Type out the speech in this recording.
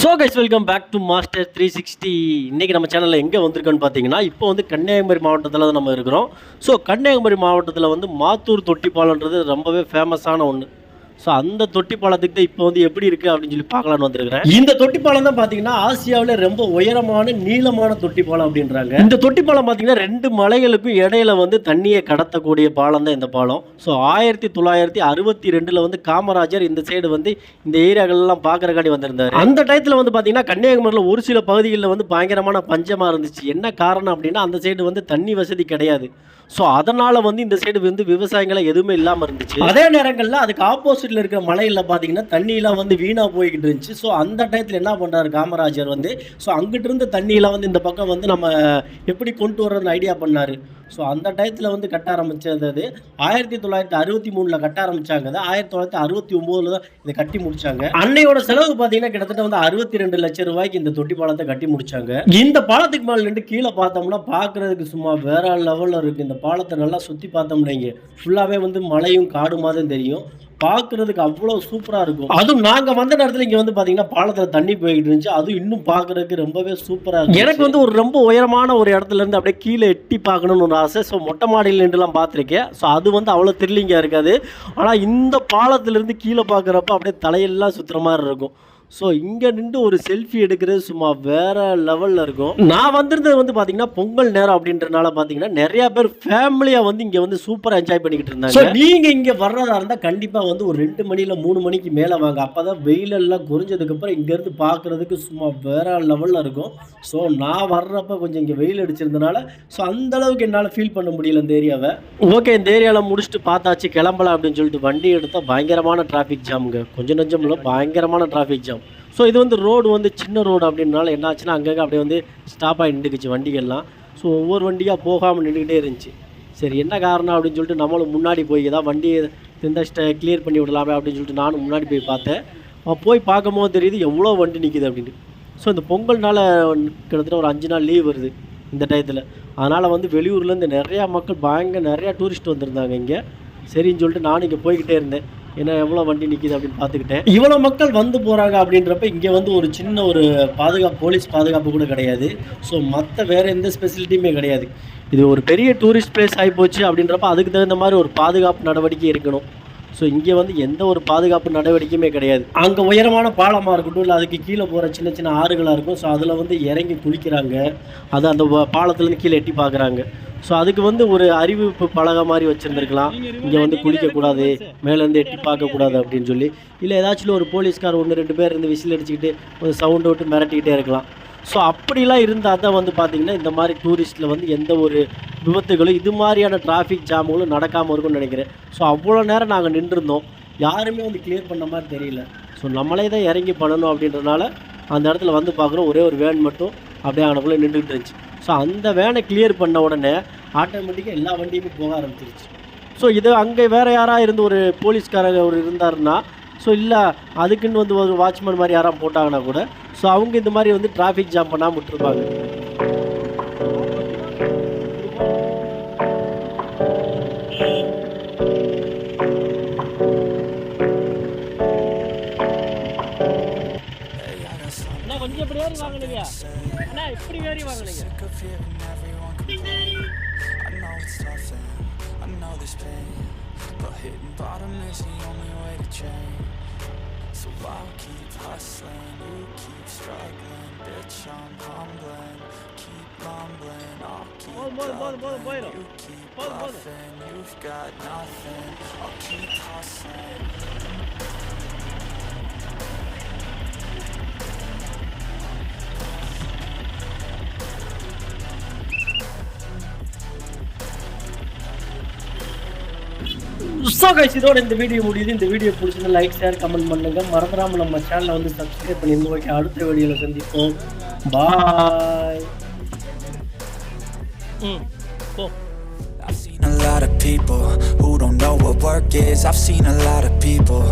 So guys welcome back to master three sixty இன்றைக்கி நம்ம சேனலில் எங்கே வந்திருக்கோன்னு பார்த்தீங்கன்னா இப்போ வந்து கன்னியாகுமரி மாவட்டத்தில் தான் நம்ம இருக்கிறோம். ஸோ கன்னியாகுமரி மாவட்டத்தில் வந்து மாத்தூர் தொட்டிப்பாலன்றது ரொம்பவே ஃபேமஸான ஒன்று ஸோ அந்த தொட்டிப்பாலத்துக்கு தான் இப்போ வந்து எப்படி இருக்குது அப்படின்னு சொல்லி பார்க்கலான்னு வந்திருக்கிறேன். இந்த தொட்டிப்பாலம் தான் பார்த்தீங்கன்னா ஆசியாவில் ரொம்ப உயரமான நீளமான தொட்டிப்பாலம் அப்படின்றாங்க. இந்த தொட்டிப்பாலம் பார்த்தீங்கன்னா ரெண்டு மலைகளுக்கும் இடையில வந்து தண்ணியை கடத்தக்கூடிய பாலம் தான் இந்த பாலம். ஸோ ஆயிரத்தி தொள்ளாயிரத்தி அறுபத்தி ரெண்டில் வந்து காமராஜர் இந்த சைடு வந்து இந்த ஏரியாக்கள்லாம் பார்க்குறக்காடி வந்திருந்தார். அந்த டயத்தில் வந்து பார்த்தீங்கன்னா கன்னியாகுமரியில் ஒரு சில பகுதிகளில் வந்து பயங்கரமான பஞ்சமாக இருந்துச்சு. என்ன காரணம் அப்படின்னா அந்த சைடு வந்து தண்ணி வசதி கிடையாது. ஸோ அதனால் வந்து இந்த சைடு வந்து விவசாயங்களை எதுவுமே இல்லாமல் இருந்துச்சு. அதே நேரங்களில் அதுக்கு பக்கத்தில் இருக்கிற மலையில் பார்த்தீங்கன்னா தண்ணியெலாம் வந்து வீணாக போய்கிட்டு இருந்துச்சு. ஸோ அந்த டயத்தில் என்ன பண்ணுறாரு காமராஜர் வந்து ஸோ அங்கிட்டிருந்து தண்ணியெலாம் வந்து இந்த பக்கம் வந்து நம்ம எப்படி கொண்டு வர்றதுன்னு ஐடியா பண்ணார். ஸோ அந்த டயத்தில் வந்து கட்ட ஆரம்பித்தது ஆயிரத்தி தொள்ளாயிரத்தி அறுபத்தி மூணில் கட்ட ஆரம்பித்தாங்க ஆயிரத்தி தொள்ளாயிரத்தி அறுபத்தி ஒம்போதில் தான் இதை கட்டி முடித்தாங்க அன்னையோட செலவு பார்த்தீங்கன்னா கிட்டத்தட்ட வந்து அறுபத்தி ரெண்டு லட்சம் ரூபாய்க்கு இந்த தொட்டி பாலத்தை கட்டி முடிச்சாங்க. இந்த பாலத்துக்கு மேலே நின்று கீழே பார்த்தோம்னா பார்க்கறதுக்கு சும்மா வேற லெவலில் இருக்குது இந்த பாலத்தை நல்லா சுற்றி பார்த்தோம்னா இங்கே ஃபுல்லாகவே வந்து மலையும் காடு மாதிரி தெரியும். பார்க்கறதுக்கு அவ்வளோ சூப்பராக இருக்கும். அதுவும் நாங்கள் வந்த நேரத்தில் இங்கே வந்து பார்த்தீங்கன்னா பாலத்தில் தண்ணி போய்கிட்டு இருந்துச்சு. அதுவும் இன்னும் பார்க்கறதுக்கு ரொம்பவே சூப்பராக இருக்கும் எனக்கு வந்து ஒரு ரொம்ப உயரமான ஒரு இடத்துல இருந்து அப்படியே கீழே எட்டி பார்க்கணும்னு ஒரு ஆசை. ஸோ மொட்டை மாடியில் நின்றுலாம் பார்த்துருக்கேன். ஸோ அது வந்து அவ்வளோ த்ரில்லிங்காக இருக்காது. ஆனால் இந்த பாலத்திலேருந்து கீழே பார்க்குறப்ப அப்படியே தலையெல்லாம் சுற்றுற மாதிரி இருக்கும். ஸோ இங்கே நின்று ஒரு செல்ஃபி எடுக்கிறது சும்மா வேற லெவலில் இருக்கும். நான் வந்திருந்தது வந்து பார்த்தீங்கன்னா பொங்கல் நேரம் அப்படின்றனால பார்த்தீங்கன்னா நிறைய பேர் ஃபேமிலியாக வந்து இங்கே வந்து சூப்பராக என்ஜாய் பண்ணிக்கிட்டு இருந்தாங்க. நீங்கள் இங்கே வர்றதா இருந்தால் கண்டிப்பாக வந்து ஒரு ரெண்டு மணியில் மூணு மணிக்கு மேலே வாங்க. அப்போ தான் வெயிலெல்லாம் குறைஞ்சதுக்கப்புறம் இங்கேருந்து பார்க்குறதுக்கு சும்மா வேற லெவலில் இருக்கும். ஸோ நான் வர்றப்ப கொஞ்சம் இங்கே வெயில் அடிச்சிருந்தனால ஸோ அந்த அளவுக்கு என்னால் ஃபீல் பண்ண முடியல இந்த ஏரியாவை ஓகே இந்த ஏரியாவில் முடிச்சுட்டு பார்த்தாச்சு கிளம்பலாம் அப்படின்னு சொல்லிட்டு வண்டி எடுத்தால் பயங்கரமான டிராஃபிக் ஜாமுங்க கொஞ்சம் நெஞ்சம் இல்லை பயங்கரமான டிராஃபிக் ஜாம் ஸோ இது வந்து ரோடு வந்து சின்ன ரோடு அப்படின்றனால என்ன ஆச்சுன்னா அங்கங்கே அப்படியே வந்து ஸ்டாப் ஆகி நின்றுக்குச்சு வண்டிகள்லாம். ஸோ ஒவ்வொரு வண்டியாக போகாமல் நின்றுக்கிட்டே இருந்துச்சு. சரி என்ன காரணம் அப்படின்னு சொல்லிட்டு நம்மளும் முன்னாடி போய் தான் வண்டியை இந்த கிளியர் பண்ணி விடலாமே அப்படின்னு சொல்லிட்டு நானும் முன்னாடி போய் பார்த்தேன். போய் பார்க்கும்போது தெரியுது எவ்வளோ வண்டி நிற்கிது அப்படின்னு ஸோ இந்த பொங்கல்னால கிட்டத்தட்ட ஒரு அஞ்சு நாள் லீவ் வருது இந்த டயத்தில். அதனால் வந்து வெளியூர்லேருந்து நிறையா மக்கள் பயங்கர நிறையா டூரிஸ்ட் வந்திருந்தாங்க இங்கே. சரின்னு சொல்லிட்டு நானும் இங்கே போய்கிட்டே இருந்தேன். ஏன்னா எவ்வளோ வண்டி நிற்கிது அப்படின்னு பார்த்துக்கிட்டேன். இவ்வளோ மக்கள் வந்து போகிறாங்க அப்படின்றப்ப இங்கே வந்து ஒரு சின்ன ஒரு பாதுகாப்பு போலீஸ் பாதுகாப்பு கூட கிடையாது. ஸோ மற்ற வேறு எந்த ஸ்பெசிலிட்டியுமே கிடையாது. இது ஒரு பெரிய டூரிஸ்ட் பிளேஸ் ஆகி போச்சு அப்படின்றப்ப அதுக்கு தகுந்த மாதிரி ஒரு பாதுகாப்பு நடவடிக்கை இருக்கணும் ஸோ இங்கே வந்து எந்த ஒரு பாதுகாப்பு நடவடிக்கையுமே கிடையாது. அங்கே உயரமான பாலமாக இருக்கட்டும் இல்லை அதுக்கு கீழே போகிற சின்ன சின்ன ஆறுகளாக இருக்கும் ஸோ அதில் வந்து இறங்கி குளிக்கிறாங்க. அது அந்த பாலத்துலேருந்து கீழே எட்டி பார்க்குறாங்க. ஸோ அதுக்கு வந்து ஒரு அறிவிப்பு பலகை மாதிரி வச்சுருந்துருக்கலாம். இங்கே வந்து குளிக்கக்கூடாது மேலேருந்து எட்டி பார்க்கக்கூடாது அப்படின்னு சொல்லி. இல்லை ஏதாச்சும் ஒரு போலீஸ்கார் ஒன்று ரெண்டு பேர் இருந்து விசில் அடிச்சுக்கிட்டு ஒரு சவுண்டு விட்டு மிரட்டிக்கிட்டே இருக்கலாம். ஸோ அப்படிலாம் இருந்தால் தான் வந்து பார்த்திங்கன்னா இந்த மாதிரி டூரிஸ்ட்டில் வந்து எந்த ஒரு விபத்துகளும் இது மாதிரியான டிராஃபிக் ஜாமுகளும் நடக்காமல் இருக்கும்னு நினைக்கிறேன். ஸோ அவ்வளோ நேரம் நாங்கள் நின்றுருந்தோம். யாருமே வந்து கிளியர் பண்ண மாதிரி தெரியல. ஸோ நம்மளே தான் இறங்கி பண்ணணும் அப்படின்றனால அந்த இடத்துல வந்து பார்க்குறோம் ஒரே ஒரு வேன் மட்டும் அப்படியே அங்கனக்குள்ளே நின்றுட்டு இருந்துச்சு. ஸோ அந்த வேனை கிளியர் பண்ண உடனே ஆட்டோமேட்டிக்காக எல்லா வண்டியுமே போக ஆரம்பிச்சிருச்சு. ஸோ இது அங்கே வேறு யாராக இருந்து ஒரு போலீஸ்காரங்க ஒரு இருந்தாருன்னா ஸோ இல்லை அதுக்குன்னு வந்து ஒரு வாட்ச்மேன் மாதிரி யாராவது போட்டாங்கன்னா கூட ஸோ அவங்க இந்த மாதிரி வந்து டிராஃபிக் ஜாம் பண்ணாமல் விட்டுருப்பாங்க. வாங்கினீங்க அண்ணா இப்படி ஏறி வாங்கினீங்க I know it's tough and I know there's pain But hitting bottom is the only way to change So I'll keep hustling, you keep struggling Bitch, I'm humbling, keep mumbling I'll keep Boy, boy, boy, boy, boy, doubling, you keep boy, boy. bluffing You've got nothing, I'll keep hustling So guys இதோட இந்த video முடியுது. இந்த video பிடிச்சிருந்தா like share comment பண்ணுங்க. மறந்துடாம நம்ம சேனலை வந்து சப்ஸ்கிரைப் பண்ணிருந்தோம் ஓகே அடுத்த வீடியோவில் சந்திப்போம். பாய் ம் seen a lot of people who don't know what work is. I've seen a lot of people